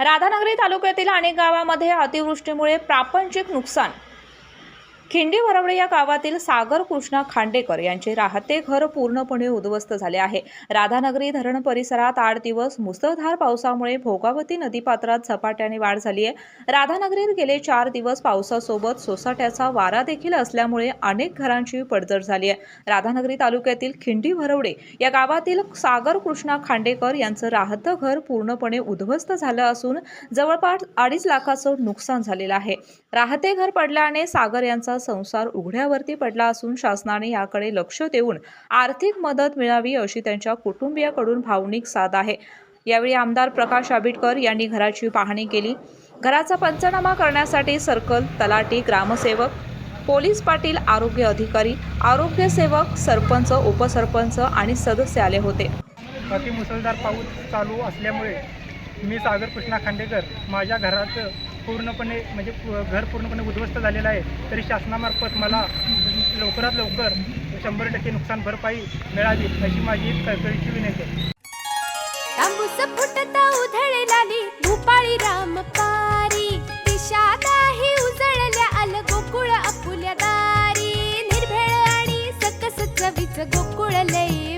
राधानगरी तालुक्यातील अनेक गावामध्ये अतिवृष्टीमुळे प्रापंचिक नुकसान खिंडी वरवडे या गावातील सागर कृष्णा खांडेकर यांचे राहते घर पूर्णपणे उद्ध्वस्त झाले आहे. राधानगरी धरण परिसरात आठ दिवस मुसळधार पावसामुळे भोगावती नदीपात्रात झपाट्याने वाढ झाली आहे. राधानगरीत गेले चार दिवस पावसासोबत सोसाट्याचा वारा देखील असल्यामुळे अनेक घरांची पडझड झाली आहे. राधानगरी तालुक्यातील खिंडी भरवडे या गावातील सागर कृष्णा खांडेकर यांचं राहतं घर पूर्णपणे उद्ध्वस्त झालं असून जवळपास अडीच लाखाचं नुकसान झालेलं आहे. राहते घर पडल्याने सागर यांचा संसार उघड्यावरती पडला असून शासनाने याकडे लक्ष देऊन आर्थिक मदत मिळावी अशी त्यांच्या कुटुंबियाकडून भावनिक साथ आहे. यावेळी आमदार प्रकाश आबिटकर यांनी घराची पाहणी केली. घराचा पंचनामा करण्यासाठी सर्कल तलाटी ग्रामसेवक पोलीस पाटील आरोग्य अधिकारी आरोग्य सेवक सरपंच उपसरपंच आणि सदस्य आले होते. अति मुसळधार पाऊस चालू असल्यामुळे मी सागर कृष्णा खांडेकर माझ्या घराचं पूर्णपणे म्हणजे घर पूर्णपणे उद्ध्वस्त झालेलं आहे. तरी शासनामार्फत मला लवकरात लवकर शंभर टक्के नुकसान भरपाई मिळावी अशी माझी कळकळीची विनंती आहे. फुटता भूपाळी रामपारी. दिशा नाही उजळल्या आल गोकुळ आपुल्या दारी. निर्भेळ आणि सकस चवीच गोकुळ लय